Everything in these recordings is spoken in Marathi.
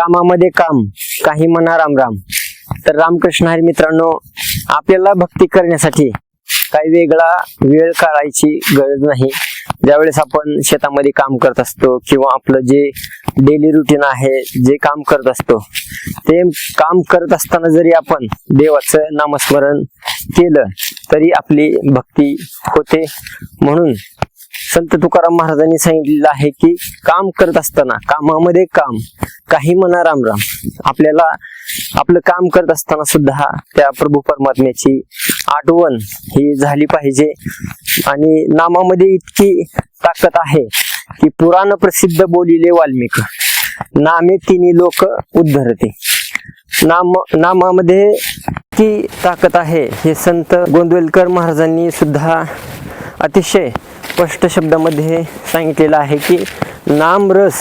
कामामध्ये काम काही म्हणा राम राम. तर रामकृष्ण हरी मित्रांनो आपल्याला भक्ती करण्यासाठी काही वेगळा वेळ काढायची गरज नाही. ज्यावेळेस आपण शेतामध्ये काम करत असतो किंवा आपलं जे डेली रुटीन आहे जे काम करत असतो ते काम करत असताना जरी आपण देवाचं नामस्मरण केलं तरी आपली भक्ती होते. म्हणून संत तुकाराम महाराजांनी सांगितलेलं आहे की काम करत असताना कामामध्ये काम काही म्हणा राम राम. आपल्याला आपलं काम करत असताना सुद्धा त्या प्रभू परमात्म्याची आठवण ही झाली पाहिजे. आणि नामामध्ये इतकी ताकद आहे की पुराण प्रसिद्ध बोलिले वाल्मिक नामे तिन्ही लोक उद्धरते. नाम नामामध्ये ती ताकद आहे हे संत गोंदवलकर महाराजांनी सुद्धा अतिशय स्पष्ट शब्दामध्ये सांगितलेलं आहे की नामरस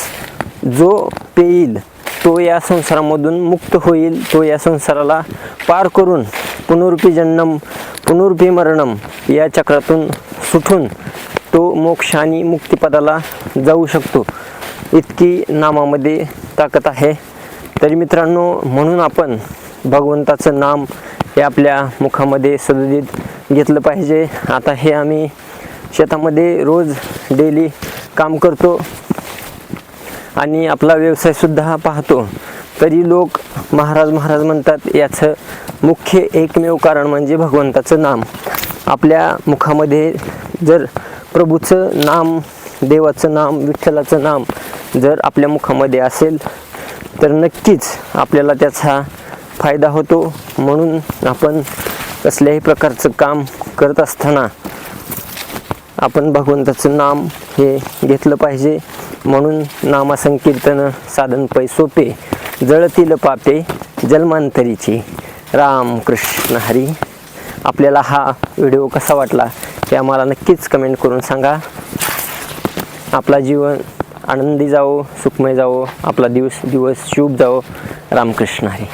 जो पेईल तो या संसारामधून मुक्त होईल. तो या संसाराला पार करून पुनरुपी जन्म पुनरुपी मरणम या चक्रातून सुटून तो मोक्ष आणि मुक्तिपदाला जाऊ शकतो. इतकी नामामध्ये ताकद आहे. तरी मित्रांनो म्हणून आपण भगवंताचं नाम हे आपल्या मुखामध्ये सदोदित घेतलं पाहिजे. आता हे आम्ही शेतामध्ये रोज डेली काम करतो आणि आपला व्यवसायसुद्धा पाहतो. तरी लोक महाराज महाराज म्हणतात याचं मुख्य एकमेव कारण म्हणजे भगवंताचं नाम. आपल्या मुखामध्ये जर प्रभूचं नाम देवाचं नाम विठ्ठलाचं नाम जर आपल्या मुखामध्ये असेल तर नक्कीच आपल्याला त्याचा फायदा होतो. म्हणून आपण कसल्याही प्रकारचं काम करत असताना आपण भगवंताचं नाम हे घेतलं पाहिजे. म्हणून नामसंकीर्तन साधन पै सोपे. जळतील पापे जन्मांतरीची. राम कृष्ण हरी. आपल्याला हा व्हिडिओ कसा वाटला हे आम्हाला नक्कीच कमेंट करून सांगा. आपला जीवन आनंदी जावो सुखमय जावो. आपला दिवस दिवस शुभ जावो. रामकृष्ण हरी.